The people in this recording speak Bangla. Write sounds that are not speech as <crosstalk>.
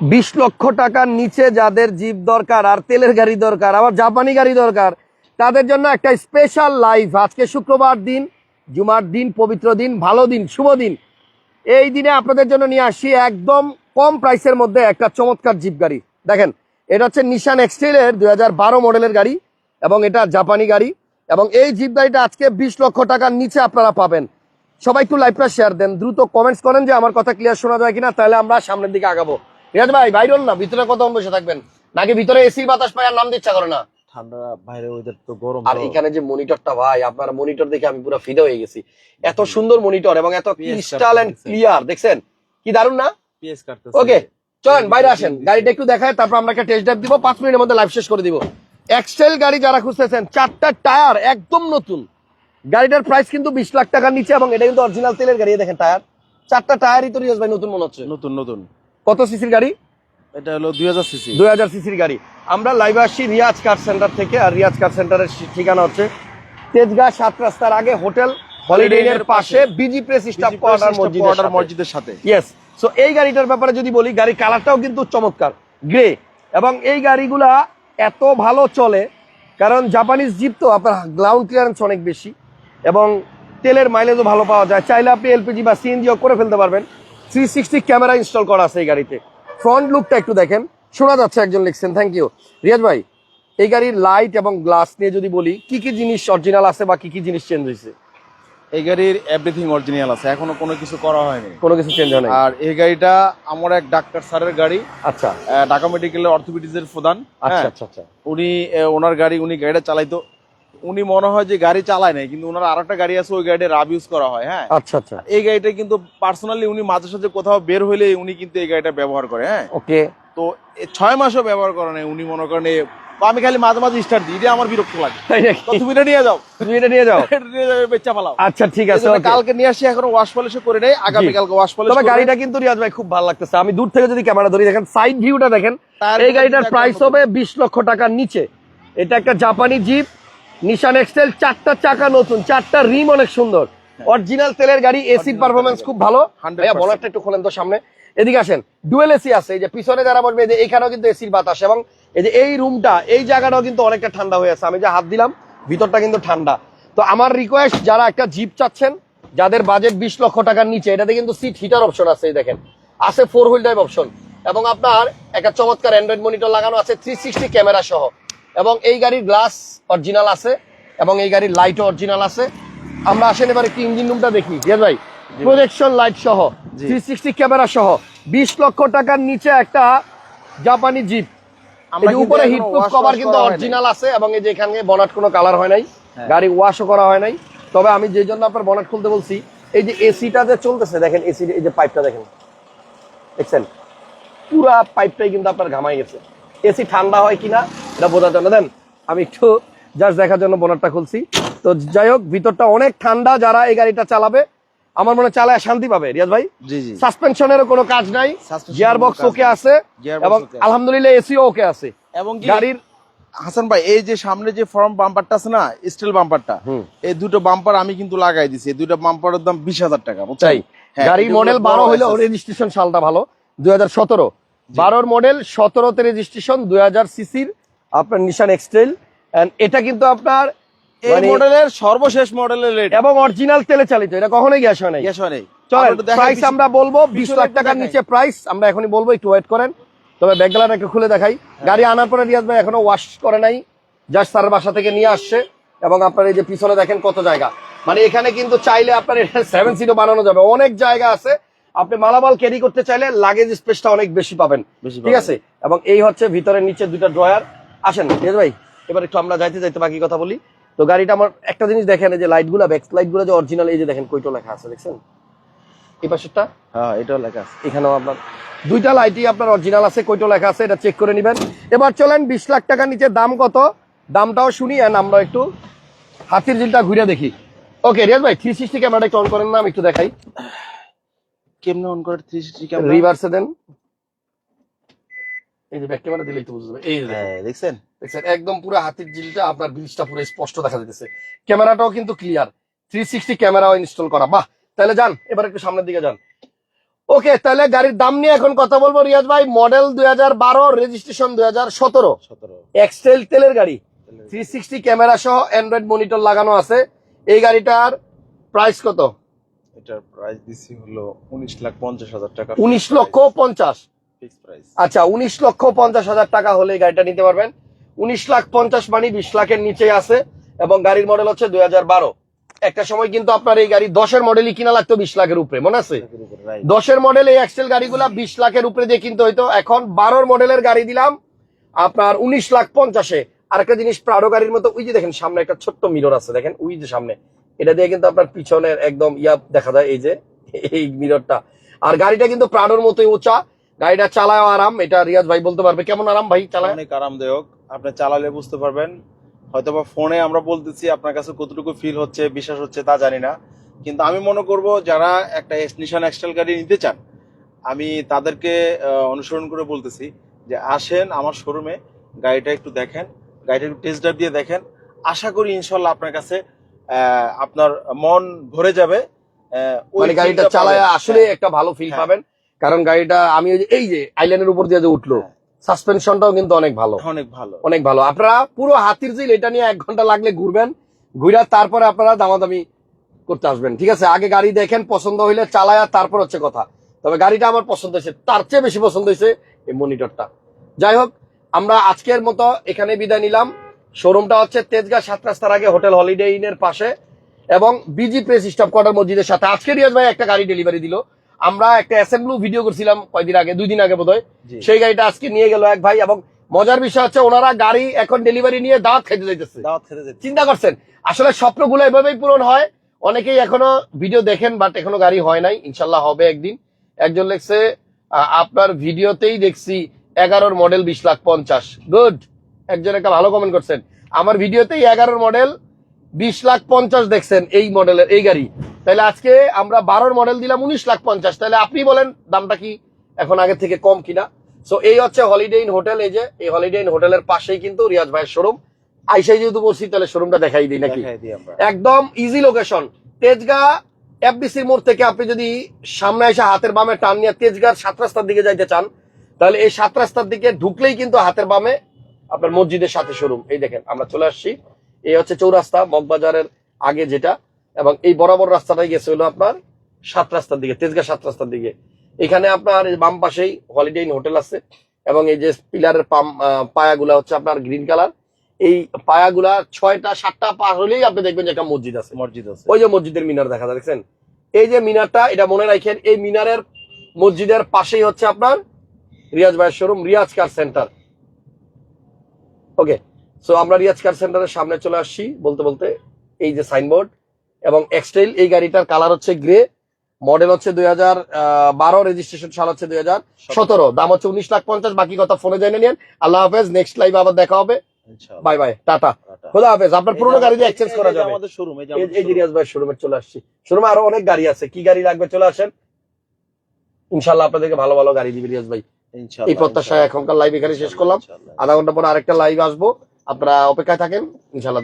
বিশ লক্ষ টাকার নিচে যাদের জিপ দরকার আর তেলের গাড়ি দরকার, আবার জাপানি গাড়ি দরকার, তাদের জন্য একটা স্পেশাল লাইভ আজকে শুক্রবার দিন, জুমার দিন, পবিত্র দিন, ভালো দিন, শুভ দিন। এই দিনে আপনাদের জন্য নিয়ে আসি একদম কম প্রাইসের মধ্যে একটা চমৎকার জিপ গাড়ি। দেখেন, এটা হচ্ছে নিশান এক্সটেলের দুই হাজার বারো মডেলের গাড়ি এবং এটা জাপানি গাড়ি এবং এই জিপ গাড়িটা আজকে বিশ লক্ষ টাকার নিচে আপনারা পাবেন। সবাই একটু লাইভটা শেয়ার দেন, দ্রুত কমেন্টস করেন যে আমার কথা ক্লিয়ার শোনা যায় কিনা, তাহলে আমরা সামনের দিকে আগাবো। রিয়াজ ভাই বাইরে না ভিতরে কত বসে থাকবেন। নাকি ভিতরে এসির বাতাস পাই আর নাম দিচ্ছা করে না? ঠান্ডা বাইরে ওয়েদার তো গরম আর এখানে যে মনিটরটা ভাই আপনার মনিটর দেখে আমি পুরো ফিদে হয়ে গেছি। এত সুন্দর মনিটর এবং এত ক্রিস্টাল এন্ড ক্লিয়ার দেখছেন? কি দারুণ না? পিএস কাটতেছে। ওকে চলেন বাইরে আসেন। গাড়িটা একটু দেখায় তারপর আমরা একটা টেস্ট ড্রাইভ দিব মিনিটের মধ্যে লাইভ শেষ করে দিব। এক্সেল গাড়ি যারা খুঁজতেছেন চারটা টায়ার একদম নতুন। গাড়িটার প্রাইস কিন্তু বিশ লাখ টাকার নিচে এবং এটা কিন্তু অরিজিনাল তেলের গাড়ি দেখেন টায়ার চারটা টায়ারই তো রিয়াজ ভাই নতুন মনে হচ্ছে। নতুন নতুন। কত সিসির গাড়ি? এটা হলো দুই হাজার সিসি। দুই হাজার সিসির গাড়ি। আমরা লাইভে আসছি রিয়াজ কার সেন্টার থেকে আর রিয়াজ কার সেন্টারের ঠিকানা হচ্ছে তেজগাঁ সাত রাস্তার আগে হোটেল হলিডে ইনের পাশে। BG press staff quarter. মসজিদের সাথে। ইয়েস সো এই গাড়িটার ব্যাপারে যদি বলি গাড়ির কালারটাও কিন্তু চমৎকার গ্রে এবং এই গাড়িগুলা এত ভালো চলে কারণ জাপানিজ জিপ তো আপনার গ্রাউন্ড ক্লিয়ারেন্স অনেক বেশি এবং তেলের মাইলেজও ভালো পাওয়া যায়। চাইলে আপনি এলপিজি বা সিএনজিও করে ফেলতে পারবেন। থ্রি সিক্সটি ক্যামেরা ইনস্টল করা আছে এই গাড়িতে। ফ্রন্ট লুকটা একটু দেখেন। শোনা যাচ্ছে একজন লিখছেন থ্যাংক ইউ রিয়াজ ভাই এই গাড়ির লাইট এবং গ্লাস নিয়ে যদি বলি কি কি জিনিস অরিজিনাল আছে বা কি কি জিনিস চেঞ্জ হয়েছে? এই গাড়ির এভরিথিং অরিজিনাল আছে। এখনও কোনো কিছু করা হয়নি। কোনো কিছু চেঞ্জ হয় না আর এই গাড়িটা আমার এক ডাক্তার স্যারের গাড়ি। আচ্ছা। ঢাকা মেডিকেলের অর্থোপেডিক্সের প্রধান। আচ্ছা হ্যাঁ, আচ্ছা আচ্ছা। উনি ওনার গাড়ি উনি গাড়িটা চালাইতো। উনি মনে হয় যে গাড়ি চালায় নাই কিন্তু ওনার আরেকটা গাড়ি আছে ওই গাড়িটা রাব ইউজ করা হয় হ্যাঁ? আচ্ছা আচ্ছা। এই গাড়িটা কিন্তু পার্সোনালি উনি মাঝে সাঝে কোথাও বের হইলে উনি কিন্তু এই গাড়িটা ব্যবহার করে হ্যাঁ? ওকে। তো ছয় মাসও ব্যবহার করে নাই উনি মনে করেন আমি খালি মাঝে মাঝে স্টার্ট দিই এটা আমার বিরক্ত লাগে। তুমি এটা নিয়ে যাও। তুমি এটা নিয়ে যাও? <laughs> নিয়ে যাও বেচা পালাও আচ্ছা ঠিক আছে কালকে নিয়ে আসি এখন ওয়াশ পলিশ করে নেই আগামী কালকে ওয়াশ পলিশ তবে গাড়িটা কিন্তু রিয়াজ ভাই খুব ভালো লাগতেছে। আমি দূর থেকে যদি ক্যামেরা ধরি দেখেন সাইড ভিউটা দেখেন এই গাড়িটার প্রাইস হবে বিশ লক্ষ টাকার নিচে। এটা একটা জাপানি জিপ নিশান এক্সেল চারটা চাকা নতুন চারটা রিম অনেক সুন্দর। অরিজিনাল তেলের গাড়ি এসি Original পারফরমেন্স খুব ভালো। 100% ভাইয়া বলারটা একটু খোলেন তো সামনে। এদিকে আসেন ডুয়েল এসি আছে এই যে পিছনে যারা বসবে যে এখানেও কিন্তু এসির বাতাস। এবং এই যে এই রুমটা এই জায়গাটাও কিন্তু অনেকটা ঠান্ডা হয়ে আছে। আমি যে হাত দিলাম ভিতরটা কিন্তু ঠান্ডা। তো আমার রিকোয়েস্ট যারা একটা জিপ চাচ্ছেন যাদের বাজেট বিশ লক্ষ টাকার নিচে এটাতে কিন্তু সিট হিটার অপশন আছে এই দেখেন। আছে ফোর হুইল ড্রাইভ অপশন এবং আপনার একটা চমৎকার অ্যান্ড্রয়েড মনিটর লাগানো আছে থ্রি সিক্সটি ক্যামেরা সহ। এবং এই গাড়ির গ্লাস অরিজিনাল আছে এবং এই গাড়ির লাইটও অরিজিনাল আছে। আমরা আসেন এবার একটু ইঞ্জিন রুমটা দেখি। রিয়াজ ভাই। প্রজেকশন লাইট সহ থ্রি সিক্সটি ক্যামেরা সহ বিশ লক্ষ টাকার নিচে একটা জাপানি জিপ উপরে হিট প্রুফ কভার কিন্তু অরিজিনাল আছে এবং এই যে এখানে বনাট কোনো কালার হয় নাই। হ্যাঁ। গাড়ি ওয়াশও করা হয় নাই। তবে আমি যে জন্য আপনার বনাট খুলতে বলছি এই যে এসিটা যে চলতেছে দেখেন এসি এই যে পাইপটা দেখেন। দেখছেন? পুরা পাইপটাই কিন্তু আপনার ঘামাই গেছে। এসি ঠান্ডা হয় কিনা এটা বোঝার জন্য দেন আমি একটু জাস্ট দেখার জন্য বোনারটা খুলছি। তো যাই হোক ভিতরটা অনেক ঠান্ডা যারা এই গাড়িটা চালাবে আমার মনে চালায় শান্তি পাবে রিয়াজ ভাই? সাসপেনশনেরও কোনো কাজ নাই গিয়ার বক্স ওকে আছে এবং আলহামদুলিল্লাহ এসিও ওকে আছে। এবং গাড়ির হাসান ভাই এই যে সামনে যে ফর্ম বাম্পারটা আছে না স্টিল বাম্পারটা এই দুটো বাম্পার আমি কিন্তু লাগাই দিছি। এই দুটো বাম্পারের দাম বিশ হাজার টাকা? চাই গাড়ির মডেল বারো হইলেও রেজিস্ট্রেশন সালটা ভালো দুই হাজার সতেরো। বারোর মডেল সতেরোতে রেজিস্ট্রেশন দুই হাজার সিসির আপনার নিশান এক্সটেল এটা কিন্তু আপনার এই মানে- মডেলের সর্বশেষ মডেলের রেট এবং অরিজিনাল তেলে চালিত এটা কখনোই গ্যাস হয় নাই। গ্যাস হয় নাই। চলেন আমরা একটু দেখাই প্রাইস আমরা বলব বিশ লাখ টাকার নিচে প্রাইস আমরা এখনই বলব একটু ওয়েট করেন। তবে একটু খুলে দেখাই। হ্যাঁ। গাড়ি আনার পরে রিয়াজ ভাই এখনও ওয়াশ করে নাই জাস্ট তার বাসা থেকে নিয়ে আসছে এবং আপনার এই যে পিছনে দেখেন কত জায়গা। মানে এখানে কিন্তু চাইলে আপনার সেভেন সিটও বানানো যাবে। অনেক জায়গা আছে। আপনি মালামাল ক্যারি করতে চাইলে লাগেজ স্পেসটা অনেক বেশি পাবেন। ঠিক আছে? এবং এই হচ্ছে ভিতরে নিচে দুইটা ড্রয়ার আসেন রিয়াজ ভাই? এবার একটু আমরা যাইতে যাইতে বাকি কথা বলি। তো গাড়িটা আমার একটা জিনিস দেখেন যে লাইটগুলো ব্যাক লাইটগুলো যে অরিজিনাল এই যে দেখেন কইটো লেখা আছে দেখছেন? এই পাশেরটা? হ্যাঁ এটাও লেখা আছে। এখানেও আপনার দুইটা লাইটই আপনার অরিজিনাল আছে কইটো লেখা আছে এটা চেক করে নেবেন। এবার চলেন বিশ লাখ টাকার নিচে দাম কত? দামটাও শুনি আর আমরা একটু হাতির জিলটা ঘুরে দেখি। ওকে রিয়াজ ভাই থ্রি সিক্সটি ক্যামেরাটা একটু অন করেন না আমি একটু দেখাই। কেমনে অন করে থ্রি সিক্সটি ক্যামেরা রিভার্সে দেন। এই যে ব্যাক ক্যামেরা দিলেই তো বুঝতে এই যে দেখছেন? দেখছেন একদম পুরো হাতির জিলটা আপনার ব্রিজটা পুরো স্পষ্ট দেখা ক্যামেরাটাও কিন্তু ক্লিয়ার থ্রি সিক্সটি ক্যামেরাও ইনস্টল করা। বাহ! তাহলে যান এবার একটু সামনের দিকে যান। ওকে তাহলে গাড়ির দাম নিয়ে এখন কথা বলব রিয়াজ ভাই। মডেল দুই হাজার বারো রেজিস্ট্রেশন দুই হাজার সতেরো। এক্সটেল তেলের গাড়ি। থ্রি সিক্সটি ক্যামেরা সহ অ্যান্ড্রয়েড মনিটর লাগানো আছে। এই গাড়িটার প্রাইস কত? এটার প্রাইস দিছি হলো উনিশ লাখ পঞ্চাশ হাজার টাকা। উনিশ লক্ষ পঞ্চাশ। আচ্ছা উনিশ লক্ষ পঞ্চাশ হাজার টাকা হলে গাড়িটা নিতে পারবেন। উনিশ লাখ পঞ্চাশ মানে বিশ লাখের নিচে আছে এবং গাড়ির মডেল হচ্ছে দুই বারো। একটা সময় কিন্তু আপনার এই গাড়ি দশের মডেলই কিনা লাগতো বিশ লাখের উপরে মনে আছে? দশের মডেল এই এক্সেল গাড়িগুলা বিশ লাখের উপরে দিয়ে কিনতে হইতো। এখন বারোর মডেলের গাড়ি দিলাম আপনার উনিশ লাখ পঞ্চাশে। আরেকটা জিনিস প্রাডো গাড়ির মতো ওই যে দেখেন সামনে একটা ছোট্ট মিরর আছে দেখেন ওই যে সামনে। এটা দিয়ে কিন্তু আপনার পিছনের একদম ইয়া দেখা যায় এই যে এই মিররটা আর গাড়িটা কিন্তু প্রাডোর মতোই উঁচা গাড়িটা চালায় আরাম এটা রিয়াজ ভাই বলতে পারবে। কেমন আরাম ভাই চালায়? অনেক আরামদায়ক। আপনি চালালে বুঝতে পারবেন। হয়তোবা ফোনে আমরা বলতেছি আপনার কাছে কতটুকু ফিল হচ্ছে বিশ্বাস হচ্ছে তা জানি না। কিন্তু আমি মনে করব যারা একটা নিশান এক্সটেল গাড়ি নিতে চান আমি তাদেরকে অনুসরণ করে বলতেছি যে আসেন আমার শোরুমে গাড়িটা একটু দেখেন গাড়িটা একটু টেস্ট ড্রাইভ দিয়ে দেখেন। আশা করি ইনশাল্লাহ আপনার কাছে আপনার মন ভরে যাবে ওই মানে গাড়িটা চালায়। আসলে হ্যাঁ, একটা ভালো ফিল হ্যাঁ। পাবেন। কারণ গাড়িটা আমি ওই যে এই যে আইল্যান্ডের উপর দিয়ে যে উঠল হ্যাঁ, সাসপেনশনটাও কিন্তু অনেক ভালো। অনেক ভালো। অনেক ভালো। আপনারা পুরো হাতির জিল এটা নিয়ে এক ঘণ্টা লাগলে ঘুরবেন ঘুরা তারপরে আপনারা দামাদামি করতে আসবেন। ঠিক আছে? আগে গাড়ি দেখেন পছন্দ হইলে চালায়া তারপর হচ্ছে কথা। তবে গাড়িটা আমার পছন্দ হয়েছে তার চেয়ে বেশি পছন্দ হয়েছে এই মনিটরটা যাই হোক আমরা আজকের মতো এখানে বিদায় নিলাম। শোরুমটা হচ্ছে তেজগাঁ সাত রাস্তার আগে হোটেল হলিডে ইনের পাশে এবং বিজি প্রেস স্টপ কোয়ার্টার মসজিদের সাথে। আজকে রিয়াজ ভাই একটা গাড়ি ডেলিভারি দিল। আমরা একটা অ্যাসেম্বলু ভিডিও করছিলাম কয়দিন আগে দুই দিন আগে বোধহয়। সেই গাড়িটা আজকে নিয়ে গেল এক ভাই এবং মজার বিষয় হচ্ছে ওনারা গাড়ি এখন ডেলিভারি নিয়ে দাঁত খেতে যাইতেছে। খেতে চিন্তা করছেন? আসলে স্বপ্নগুলো এভাবেই পূরণ হয়। অনেকেই এখনও ভিডিও দেখেন বাট এখনও গাড়ি হয় নাই। ইনশাল্লাহ হবে একদিন। একজন লেখছে আপনার ভিডিওতেই দেখছি এগারোর মডেল বিশ লাখ পঞ্চাশ। গুড একজন একটা ভালো কমেন্ট করছেন আমার ভিডিওতেই এগারোর মডেল বিশ লাখ পঞ্চাশ দেখছেন এই মডেলের এই গাড়ি। তাহলে আজকে আমরা বারোর মডেল দিলাম উনিশ লাখ পঞ্চাশ। তাহলে আপনি বলেন দামটা কি এখন আগের থেকে কম কিনা। সো এই হচ্ছে হলিডে ইন হোটেল এই যে এই হলিডে ইন হোটেলের পাশেই কিন্তু রিয়াজ ভাইয়ের শোরুম আইসাই যেহেতু বলছি তাহলে শোরুমটা দেখাই দিই নাকি? একদম ইজি লোকেশন তেজগাঁ এফবিসির মোড় থেকে আপনি যদি সামনে এসে হাতের বামে টান নিয়ে তেজগাঁর সাত রাস্তার দিকে যাইতে চান তাহলে এই সাত রাস্তার দিকে ঢুকলেই কিন্তু হাতের বামে আপনার মসজিদের সাথে শোরুম এই দেখেন আমরা চলে আসছি। এই হচ্ছে চৌরাস্তা মগবাজারের আগে যেটা এবং এই বরাবর রাস্তাটাই গেছে হলো আপনার সাত রাস্তার দিকে তেজগাঁ সাত রাস্তার দিকে। এখানে আপনার বাম পাশেই হলিডে ইন হোটেল আছে এবং এই যে পিলারের পাম পায়াগুলা হচ্ছে আপনার গ্রিন কালার। এই পায়াগুলা ছয়টা সাতটা পার হলেই আপনি দেখবেন যে একটা মসজিদ আছে। মসজিদ আছে। ওই যে মসজিদের মিনার দেখা যায় দেখছেন? এই যে মিনারটা এটা মনে রাখেন এই মিনারের মসজিদের পাশেই হচ্ছে আপনার রিয়াজ ভাইয়ের showroom Riyaz car centre. Okay so আমরা রিয়াজ কার সেন্টারের সামনে চলে আসছি বলতে বলতে এই যে সাইনবোর্ড এবং এক্সটাইল এই গাড়িটার কালার হচ্ছে গ্রে মডেল হচ্ছে দুই হাজার বারো রেজিস্ট্রেশন সাল হচ্ছে দুই হাজার সতেরো দাম হচ্ছে উনিশ লাখ পঞ্চাশ বাকি কথা ফোনে জেনে নিন আল্লাহ হাফেজ নেক্সট লাইভ আবার দেখা হবে। Bye bye tata. খোদা হাফেজ আপনার পুরোনো গাড়ি দিয়ে এক্সচেঞ্জ করা যাবে। আমাদের শোরুম এই যে। রিয়াজ ভাইয়ের শোরুমে চলে আসছি। শোরুমে আরও অনেক গাড়ি আছে কি গাড়ি লাগবে? চলে আসেন। ইনশাল্লাহ আপনাদেরকে ভালো ভালো গাড়ি দিবে রিয়াজ ভাই। এই প্রত্যাশায় এখনকার লাইভ এখানে শেষ করলাম। আধা ঘণ্টা পরে আরেকটা লাইভ আসব। আপনারা অপেক্ষায় থাকেন ইনশাল্লাহ